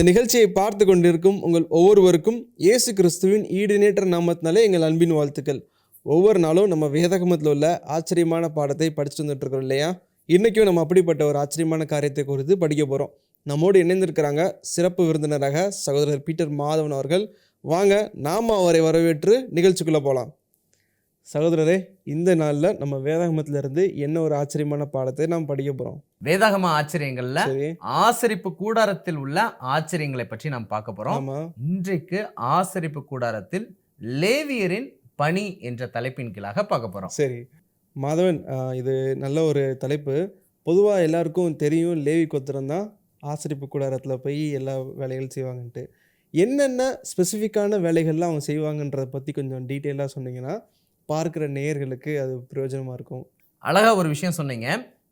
இந்த நிகழ்ச்சியை பார்த்து கொண்டிருக்கும் உங்கள் ஒவ்வொருவருக்கும் இயேசு கிறிஸ்துவின் ஈடுநேற்ற நாமத்தினாலே எங்கள் அன்பின் வாழ்த்துக்கள். ஒவ்வொரு நாளும் நம்ம வேதகமத்தில் உள்ள ஆச்சரியமான பாடத்தை படிச்சுட்டு வந்துட்டுருக்கோம் இல்லையா? இன்றைக்கும் நம்ம அப்படிப்பட்ட ஒரு ஆச்சரியமான காரியத்தை குறித்து படிக்க போகிறோம் நம்மோடு இணைந்திருக்கிறாங்க சிறப்பு விருந்தினராக சகோதரர் பீட்டர் மாதவன் அவர்கள். வாங்க நாம் அவரை வரவேற்று நிகழ்ச்சிக்குள்ளே போகலாம் சகோதரரே இந்த நாளில் நம்ம வேதாகமத்துல இருந்து என்ன ஒரு ஆச்சரியமான பாடத்தை நாம் படிக்க போகிறோம் வேதாகம ஆச்சரியங்கள்ல சரி. ஆசரிப்பு கூடாரத்தில் உள்ள ஆச்சரியங்களை பற்றி நாம் பார்க்க போறோம். இன்றைக்கு ஆசரிப்பு கூடாரத்தில் லேவியரின் பணி என்ற தலைப்பின் கீழாக பார்க்க போறோம். சரி. மாதவன் இது நல்ல ஒரு தலைப்பு. பொதுவாக எல்லாருக்கும் தெரியும் லேவி கோத்திரம் தான் ஆசரிப்பு கூடாரத்தில் போய் எல்லா வேலைகள் செய்வாங்கன்ட்டு. என்னென்ன ஸ்பெசிஃபிக்கான வேலைகள்லாம் அவங்க செய்வாங்கன்றதை பற்றி கொஞ்சம் டீட்டெயிலாக சொன்னீங்கன்னா பார்க்குற நேயர்களுக்கு அது பிரயோஜனமாக இருக்கும். அழகா ஒரு விஷயம் சொன்னீங்க.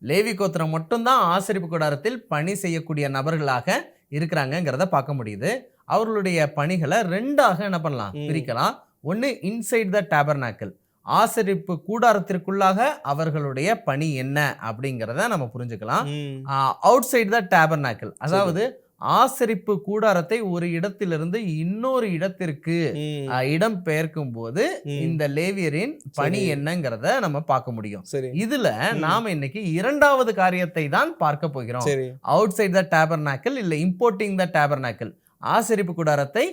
லேவி கோத்திரம் மட்டும்தான் ஆசரிப்பு கூடாரத்தில் பணி செய்யக்கூடிய நபர்களாக இருக்கிறாங்கங்கிறத பார்க்க முடியுது. அவர்களுடைய பணிகளை ரெண்டாக என்ன பண்ணலாம். பிரிக்கலாம். ஒன்று இன்சைட் த டேபர்நாக்கிள் ஆசரிப்பு கூடாரத்திற்குள்ளாக அவர்களுடைய பணி என்ன அப்படிங்கிறத நம்ம புரிஞ்சுக்கலாம். அவுட் சைடு த டேபர்நாக்கிள் அதாவது ஆசரிப்பு கூடாரத்தை ஒரு இடத்திலிருந்து இன்னொரு இடத்திற்கு இடம் பெயர்க்கும் போது. இந்த லேவியரின் பணி. என்னங்கிறத நம்ம பார்க்க முடியும் இதுல. நாம இன்னைக்கு இரண்டாவது காரியத்தை தான் பார்க்க போகிறோம் அவுட் சைட் த டேபர்நாக்கிள் இல்ல இம்போர்ட்டிங் த டேபர்நாக்கிள் ஆசரிப்பு கூடாரத்தை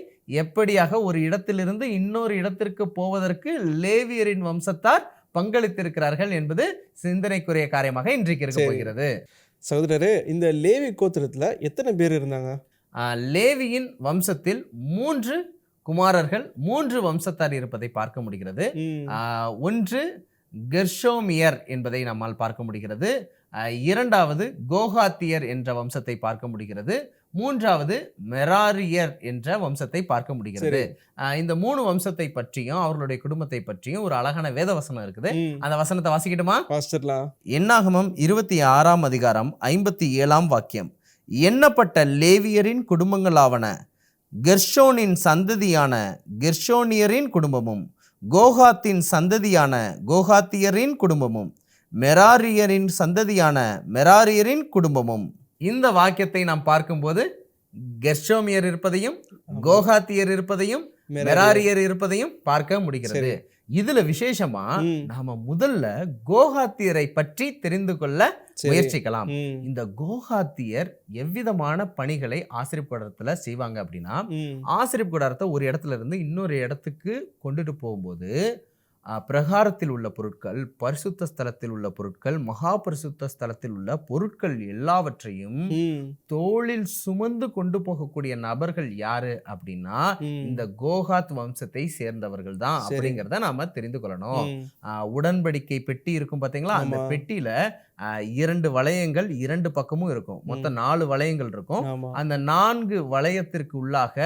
எப்படியாக ஒரு இடத்திலிருந்து இன்னொரு இடத்திற்கு போவதற்கு லேவியரின் வம்சத்தார் பங்களித்திருக்கிறார்கள் என்பது சிந்தனைக்குரிய காரியமாக இன்றைக்கு இருக்க. போகிறது சகோதரரே இந்த லேவி கோத்திரத்தில் எத்தனை பேர் இருந்தாங்க? லேவியின் வம்சத்தில் மூன்று குமாரர்கள் மூன்று வம்சத்தார் இருப்பதை பார்க்க முடிகிறது. ஒன்று கெர்ஷோமியர் என்பதை நம்மால் பார்க்க முடிகிறது. இரண்டாவது கோகாத்தியர் என்ற வம்சத்தை பார்க்க முடிகிறது. மூன்றாவது மெராரியர் என்ற வம்சத்தை பார்க்க முடிகிறது. இந்த மூணு வம்சத்தை பற்றியும் அவர்களுடைய குடும்பத்தை பற்றியும் ஒரு அழகான வேத வசனம் இருக்குது. அந்த வசனத்தை வாசிக்கட்டுமா? எண்ணாகமம் இருபத்தி ஆறாம் அதிகாரம் ஐம்பத்தி ஏழாம் வாக்கியம். எண்ணப்பட்ட லேவியரின் குடும்பங்களாவன கெர்ஷோனின் சந்ததியான கெர்ஷோனியரின் குடும்பமும் கோகாத்தின் சந்ததியான கோகாத்தியரின் குடும்பமும் மெராரியரின் சந்ததியான மெராரியரின் குடும்பமும் இந்த வாக்கியத்தை நாம் பார்க்கும்போது கெர்ஷோமியர் இருப்பதையும் கோகாத்தியர் இருப்பதையும் மெராரியர். இருப்பதையும் பார்க்க முடிகிறது. இதுல விசேஷமா நாம முதல்ல கோகாத்தியரை பற்றி தெரிந்து கொள்ள. முயற்சிக்கலாம். இந்த கோகாத்தியர் எவ்விதமான பணிகளை ஆசிரியப்பு கூடாரத்துல செய்வாங்க அப்படின்னா ம், ஆசிரியப்பு கூடாரத்தை ஒரு இடத்துல இருந்து இன்னொரு இடத்துக்கு கொண்டுட்டு போகும்போது பிரகாரத்தில் உள்ள பொருட்கள் பரிசுத்த ஸ்தலத்தில் உள்ள பொருட்கள் மகா பரிசுத்த ஸ்தலத்தில் உள்ள பொருட்கள் எல்லாவற்றையும் தோளில் சுமந்து கொண்டு போகக்கூடிய நபர்கள் யாரு அப்படின்னா இந்த கோகாத் வம்சத்தை சேர்ந்தவர்கள் தான். அப்படிங்கிறத நாம தெரிந்து கொள்ளணும். உடன்படிக்கை பெட்டி இருக்கும் பாத்தீங்களா? அந்த. பெட்டியில இரண்டு வளையங்கள் இரண்டு பக்கமும் இருக்கும். மொத்தம் நாலு வளையங்கள் இருக்கும். அந்த நான்கு வளையத்திற்கு உள்ளாக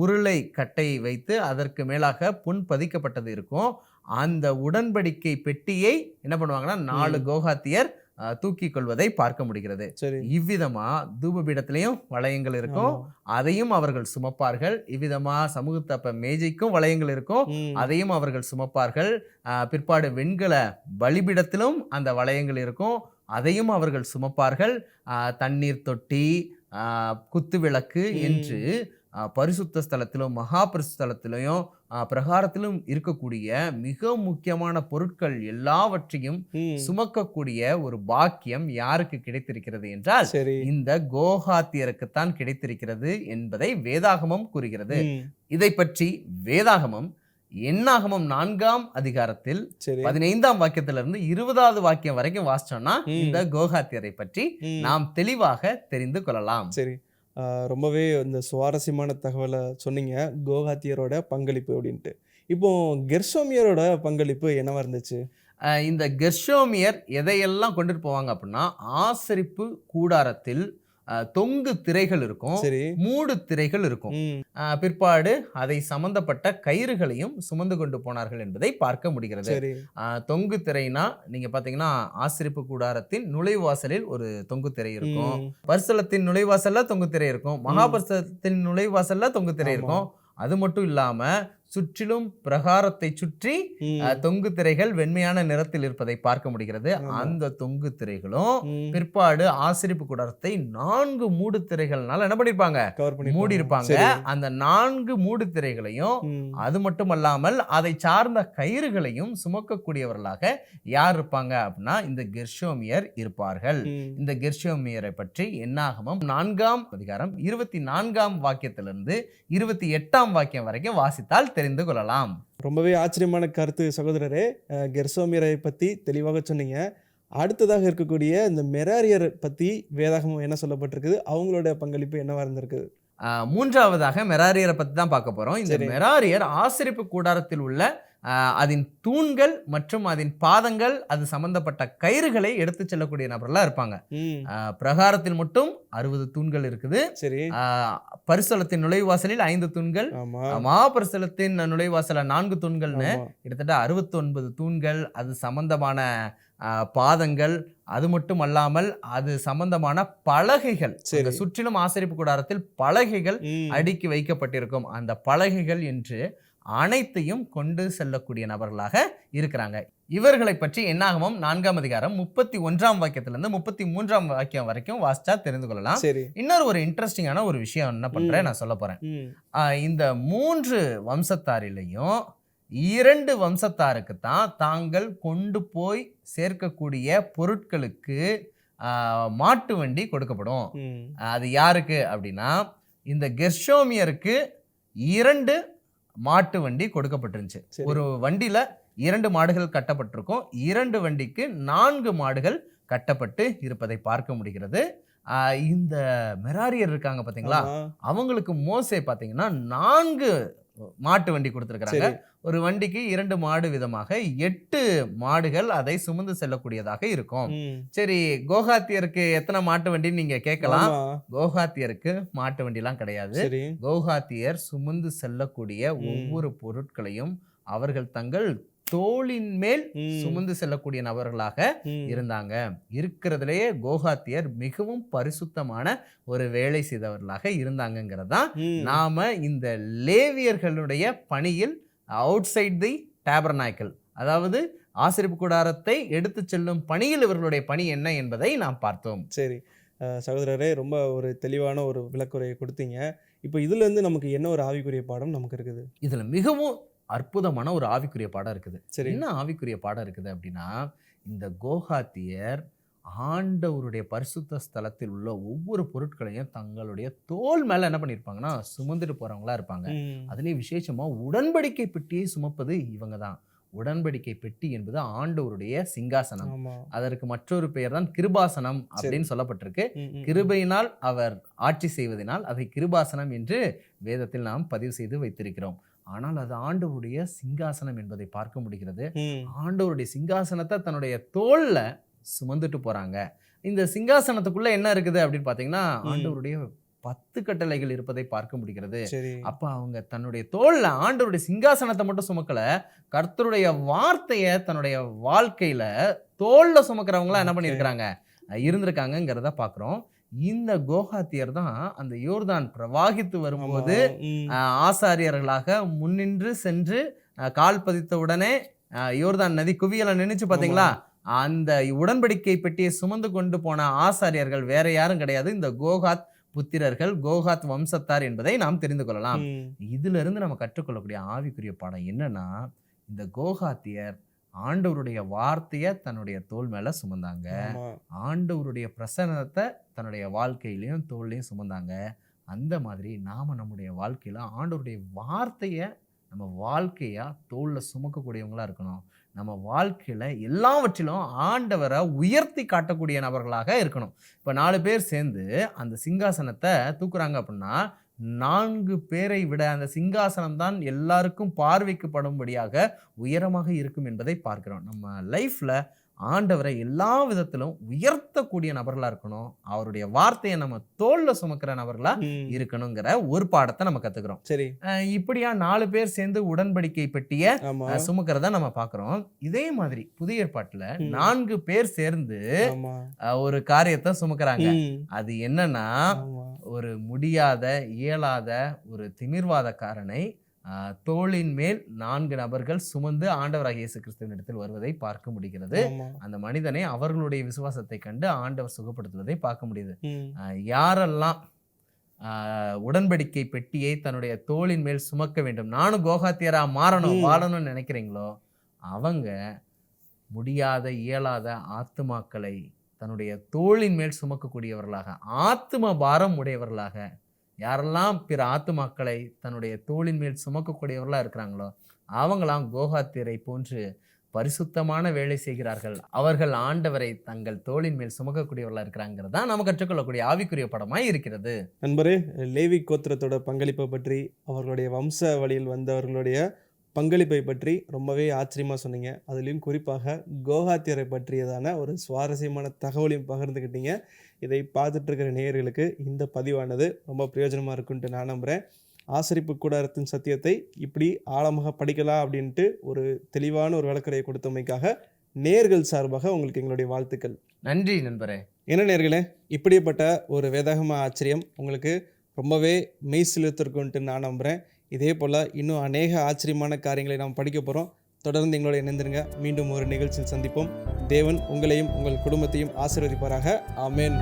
உருளை கட்டையை வைத்து அதற்கு மேலாக புண் பதிக்கப்பட்டது இருக்கும். அந்த உடன்படிக்கை பெட்டியை என்ன பண்ணுவாங்கன்னா நாலு. கோகாத்தியர் ஆஹ் தூக்கிக் கொள்வதை பார்க்க முடிகிறது. இவ்விதமா தூபபீடத்திலையும் வளையங்கள் இருக்கும். அதையும் அவர்கள் சுமப்பார்கள். இவ்விதமா சமூகத்தப்ப மேஜைக்கும் வளையங்கள் இருக்கும். அதையும் அவர்கள் சுமப்பார்கள். ஆஹ் பிற்பாடு வெண்கல பலிபிடத்திலும் அந்த வளையங்கள் இருக்கும். அதையும் அவர்கள் சுமப்பார்கள். ஆஹ் தண்ணீர் தொட்டி ஆஹ் குத்து விளக்கு. என்று பரிசுத்த ஸ்தலத்திலும் மகா பிரகாரத்திலும் இருக்கக்கூடிய மிக முக்கியமான பொருட்கள் எல்லாவற்றையும் சுமக்கக்கூடிய ஒரு பாக்கியம் யாருக்கு கிடைத்திருக்கிறது என்றால் இந்த கோகாத்தியருக்குத்தான் கிடைத்திருக்கிறது என்பதை வேதாகமம் கூறுகிறது. இதை பற்றி வேதாகமம் எண்ணாகமம் நான்காம் அதிகாரத்தில் பதினைந்தாம் வாக்கியத்திலிருந்து இருபதாவது வாக்கியம் வரைக்கும் வாசிச்சோம்னா. இந்த கோகாத்தியரை பற்றி நாம் தெளிவாக தெரிந்து கொள்ளலாம். சரி. ரொம்பவே இந்த சுவாரஸ்யமான தகவலை சொன்னீங்க. கோகாத்தியரோட பங்களிப்பு அப்படின்ட்டு. இப்போ கெர்சோமியரோட பங்களிப்பு என்னவா இருந்துச்சு? இந்த கெர்ஷோமியர் எதையெல்லாம் கொண்டுட்டு போவாங்க அப்படின்னா ஆசரிப்பு கூடாரத்தில் தொங்கு திரைகள் இருக்கும். மூடு திரைகள் இருக்கும். பிற்பாடு அதை சம்பந்தப்பட்ட கயிறுகளையும் சுமந்து கொண்டு போனார்கள் என்பதை பார்க்க முடிகிறது. தொங்கு திரைனா நீங்க பாத்தீங்கன்னா ஆசிரிப்பு கூடாரத்தின் நுழைவாசலில் ஒரு தொங்கு திரை இருக்கும். பரிசலத்தின் நுழைவாசல்ல தொங்கு திரை இருக்கும். மகாபரிசலத்தின் நுழைவாசல்ல தொங்கு திரை. இருக்கும். அது மட்டும் இல்லாம சுற்றிலும் பிரகாரத்தை சுற்றி தொங்கு திரைகள் வெண்மையான நிறத்தில் இருப்பதை பார்க்க முடிகிறது. அந்த தொங்கு திரைகளும் பிற்பாடு ஆசிரிப்பு கூடாரத்தை நான்கு மூடு திரைகள்னால என்ன பண்ணிருப்பாங்க. மூடி இருப்பாங்க. அந்த நான்கு மூடு திரைகளையும் அது மட்டுமல்லாமல் அதை சார்ந்த கயிறுகளையும் சுமக்கக்கூடியவர்களாக யார் இருப்பாங்க அப்படின்னா இந்த கெர்ஷோமியர் இருப்பார்கள். இந்த கெர்ஷோமியரை பற்றி என்னாகமம் நான்காம் அதிகாரம் இருபத்தி நான்காம் வாக்கியத்திலிருந்து இருபத்தி எட்டாம் வாக்கியம் வரைக்கும் வாசித்தால் தெரிந்து கொள்ளலாம். ரொம்பவே ஆச்சரியமான கருத்து சகோதரரே. கெர்சோமியரை பற்றி தெளிவாக சொன்னீங்க. அடுத்ததாக இருக்கக்கூடிய இந்த மெராரியர் பற்றி வேதாகமம் என்ன சொல்லப்பட்டிருக்குது? அவங்களோட பங்களிப்பு என்னவா இருந்திருக்குது மூன்றாவதாக மெராரியரை பத்தி தான் பார்க்க போறோம். இந்த. மெராரியர் ஆசிரிப்பு கூடாரத்தில் உள்ள அதன் தூண்கள் மற்றும் அதன் பாதங்கள் அது சம்பந்தப்பட்ட கயிறுகளை எடுத்து செல்லக்கூடிய நபர்களா இருப்பாங்க. பிரகாரத்தில் மட்டும் அறுபது தூண்கள் இருக்குது. சரி. பரிசலத்தின் நுழைவாசலில் ஐந்து தூண்கள் மகாபரிசலத்தின் நுழைவாசல்ல நான்கு தூண்கள்னு. கிட்டத்தட்ட அறுபத்தொன்பது தூண்கள் அது சம்பந்தமான பாதங்கள் அது மட்டும் அல்லாமல் அது சம்பந்தமான பலகைகள். சுற்றிலும் ஆசரிப்பு கூடாரத்தில் பலகைகள் அடுக்கி வைக்கப்பட்டிருக்கும். அந்த பலகைகள் என்று அனைத்தையும் கொண்டு செல்லக்கூடிய நபர்களாக இருக்கிறாங்க. இவர்களை பற்றி என்னாகமம்? நான்காம் அதிகாரம் முப்பத்தி ஒன்றாம் வாக்கியத்திலிருந்து முப்பத்தி மூன்றாம் வாக்கியம் வரைக்கும் வாசிச்சா தெரிந்து கொள்ளலாம். இன்னொரு ஒரு இன்ட்ரெஸ்டிங்கான ஒரு விஷயம் என்ன பண்றேன் நான் சொல்ல போறேன். இந்த மூன்று வம்சத்தாரிலையும் இரண்டு வம்சத்தாருக்கு தான் தாங்கள் கொண்டு போய் சேர்க்கக்கூடிய பொருட்களுக்கு மாட்டு வண்டி கொடுக்கப்படும். அது யாருக்கு அப்படின்னா இந்த கெர்ஷோமியருக்கு இரண்டு மாட்டு வண்டி கொடுக்கப்பட்டிருந்துச்சு. ஒரு வண்டியில இரண்டு மாடுகள் கட்டப்பட்டிருக்கும். இரண்டு வண்டிக்கு நான்கு மாடுகள் கட்டப்பட்டு இருப்பதை பார்க்க முடிகிறது. இந்த மெராரியர் இருக்காங்க பாத்தீங்களா. அவங்களுக்கு மோசே பாத்தீங்கன்னா நான்கு மாட்டு வண்டி கொடுத்துருக்காங்க ஒரு வண்டிக்கு இரண்டு மாடு விதமாக எட்டு மாடுகள் அதை சுமந்து செல்லக்கூடியதாக இருக்கும் சரி கோகாத்தியருக்கு எத்தனை மாட்டு வண்டின்னு நீங்க கேட்கலாம். கோகாத்தியருக்கு மாட்டு வண்டிலாம் கிடையாது கோகாத்தியர் சுமந்து செல்லக்கூடிய. ஒவ்வொரு பொருட்களையும் அவர்கள் தங்கள் தோளின் மேல். சுமந்து செல்லக்கூடிய நபர்களாக. இருந்தாங்க இருக்கிறதுலயே கோகாத்தியர் மிகவும் பரிசுத்தமான ஒரு வேலை செய்தவர்களாக தான் ம். நாம இந்த லேவியர்களுடைய பணியில் அவுட் சைட் தி டேபர்நாய்க்கல் அதாவது ஆசிரிப்பு கூடாரத்தை எடுத்து செல்லும் பணியில் இவர்களுடைய பணி என்ன என்பதை நாம் பார்த்தோம். சரி. சகோதரரே ரொம்ப ஒரு தெளிவான ஒரு விளக்குறையை கொடுத்தீங்க. இப்போ இதுல இருந்து நமக்கு என்ன ஒரு ஆவிக்குரிய பாடம் நமக்கு இருக்குது? இதுல மிகவும் அற்புதமான ஒரு ஆவிக்குரிய பாடம் இருக்குது. சரி. என்ன ஆவிக்குரிய பாடம் இருக்குது அப்படின்னா இந்த கோகாத்தியர் ஆண்டவருடைய பரிசுத்த ஸ்தலத்தில் உள்ள ஒவ்வொரு பொருட்களையும் தங்களுடைய தோல் மேல என்ன பண்ணியிருப்பாங்கன்னா சுமந்துட்டு போறவங்களா இருப்பாங்க. ம். அதுலேயும் விசேஷமா உடன்படிக்கை பெட்டியை சுமப்பது இவங்க தான். உடன்படிக்கை பெட்டி என்பது ஆண்டவருடைய சிங்காசனம். அதற்கு மற்றொரு பெயர் தான் கிருபாசனம் அப்படின்னு சொல்லப்பட்டிருக்கு. கிருபையினால் அவர் ஆட்சி செய்வதனால் அதை கிருபாசனம் என்று வேதத்தில் நாம் பதிவு செய்து வைத்திருக்கிறோம். ஆனால் அது ஆண்டவருடைய சிங்காசனம் என்பதை பார்க்க முடிகிறது. ஆண்டவருடைய சிங்காசனத்தை தன்னுடைய தோல்ல சுமந்துட்டு போறாங்க. இந்த சிங்காசனத்துக்குள்ள என்ன இருக்குது அப்படின்னு பார்த்தீங்கன்னா. ஆண்டவருடைய பத்து கட்டளைகள் இருப்பதை பார்க்க முடிகிறது. அப்ப அவங்க தன்னுடைய தோல்ல ஆண்டவருடைய சிங்காசனத்தை மட்டும் சுமக்கல கர்த்தருடைய வார்த்தையை தன்னுடைய வாழ்க்கையில தோல்ல சுமக்கிறவங்களா என்ன பண்ணியிருக்கிறாங்க? அஹ் இருந்திருக்காங்கங்கிறத பார்க்குறோம் இந்த கோகாத்தியர் தான் அந்த யோர்தான் பிரவாகித்து வரும்போது ஆசாரியர்களாக முன்னின்று சென்று கால் பதித்த உடனே யோர்தான் நதி குவியலை நினைச்சு பாத்தீங்களா? அந்த உடன்படிக்கை பெட்டியை சுமந்து கொண்டு போன ஆசாரியர்கள் வேற யாரும் கிடையாது. இந்த கோகாத் புத்திரர்கள் கோகாத் வம்சத்தார் என்பதை நாம் தெரிந்து கொள்ளலாம். இதுல இருந்து நம்ம கற்றுக்கொள்ளக்கூடிய ஆவிக்குரிய பாடம் என்னன்னா இந்த கோகாத்தியர் ஆண்டவருடைய வார்த்தையை தன்னுடைய தோல் மேல சுமந்தாங்க. ஆண்டவருடைய பிரசன்னத்தை தன்னுடைய வாழ்க்கையிலையும் தோல்லையும் சுமந்தாங்க. அந்த மாதிரி நாம நம்முடைய வாழ்க்கையில ஆண்டவருடைய வார்த்தையை நம்ம வாழ்க்கையா தோல்ல சுமக்கக்கூடியவங்களா இருக்கணும். நம்ம வாழ்க்கையில் எல்லாவற்றிலும் ஆண்டவரை உயர்த்தி காட்டக்கூடிய நபர்களாக இருக்கணும். இப்போ நாலு பேர் சேர்ந்து அந்த சிங்காசனத்தை தூக்குறாங்க அப்படின்னா நான்கு பேரை விட அந்த சிங்காசனம் தான் எல்லாருக்கும் பார்வைக்கு படும்படியாக உயரமாக இருக்கும் என்பதை பார்க்கிறோம். நம்ம லைஃப்பில் ஆண்டவரை எல்லா விதத்திலும் உயர்த்தக்கூடிய நபர்களா இருக்கணும். அவருடைய வார்த்தையை நம்ம தோல்ல சுமக்கிற நபர்களா. இருக்கணுங்கிற ஒரு பாடத்தை நம்ம கத்துக்கிறோம். சரி. இப்படியா நாலு பேர் சேர்ந்து உடன்படிக்கை பெட்டிய சுமக்கிறத நம்ம பார்க்கிறோம் இதே மாதிரி புதிய ஏற்பாட்டுல. நான்கு பேர் சேர்ந்து ஒரு காரியத்தை சுமக்கிறாங்க. அது என்னன்னா ஒரு முடியாத இயலாத ஒரு திமிர்வாதக்காரனை தோளின் மேல் நான்கு நபர்கள் சுமந்து ஆண்டவராகிய இயேசு கிறிஸ்துவின் இடத்தில் வருவதை பார்க்க முடிகிறது. அந்த மனிதனை அவர்களுடைய விசுவாசத்தை கண்டு ஆண்டவர் சுகப்படுத்துவதை பார்க்க முடியுது. யாரெல்லாம் ஆஹ், உடன்படிக்கை பெட்டியை தன்னுடைய தோளின் மேல் சுமக்க வேண்டும் நானும் கோகாத்தியரா மாறணும். வாழணும்னு நினைக்கிறீங்களோ அவங்க முடியாத இயலாத ஆத்துமாக்களை தன்னுடைய தோளின் மேல் சுமக்கக்கூடியவர்களாக ஆத்தும பாரம் உடையவர்களாக யாரெல்லாம் பிற ஆத்துமாக்களை தன்னுடைய தோளின் மேல் சுமக்கக்கூடியவர்களாக இருக்கிறாங்களோ அவங்களாம் கோகாத்திரை போன்று பரிசுத்தமான வேலை செய்கிறார்கள். அவர்கள் ஆண்டவரை தங்கள் தோளின் மேல் சுமக்கக்கூடியவர்களாக இருக்கிறாங்கிறது தான் நம்ம கற்றுக்கொள்ளக்கூடிய ஆவிக்குரிய படமாக இருக்கிறது. நண்பரே லேவி கோத்திரத்தோட பங்களிப்பை பற்றி அவர்களுடைய வம்ச வழியில் வந்தவர்களுடைய பங்களிப்பை பற்றி ரொம்பவே ஆச்சரியமாக சொன்னீங்க. அதுலேயும் குறிப்பாக கோகாத்தியரை பற்றியதான ஒரு சுவாரஸ்யமான தகவலையும் பகிர்ந்துக்கிட்டீங்க இதை பார்த்துட்டு இருக்கிற நேயர்களுக்கு இந்த பதிவானது ரொம்ப பிரயோஜனமாக இருக்குன்ட்டு நான் நம்புகிறேன் ஆசரிப்பு கூடாரத்தின் சத்தியத்தை இப்படி ஆழமாக படிக்கலாம் அப்படின்ட்டு ஒரு தெளிவான ஒரு விளக்கடையை கொடுத்தமைக்காக நேர்கள் சார்பாக உங்களுக்கு எங்களுடைய வாழ்த்துக்கள். நன்றி நண்பரே. என்ன நேர்களே இப்படிப்பட்ட ஒரு வேதாகம ஆச்சரியம் உங்களுக்கு ரொம்பவே மெய் சிலுத்திருக்குன்ட்டு நான் நம்புகிறேன் இதே போல் இன்னும் அநேக ஆச்சரியமான காரியங்களை நாம் படிக்க போகிறோம் தொடர்ந்து எங்களோட இணைந்திருங்க. மீண்டும் ஒரு நிகழ்ச்சியில் சந்திப்போம். தேவன் உங்களையும் உங்கள் குடும்பத்தையும் ஆசீர்வதிப்பாராக. ஆமேன்.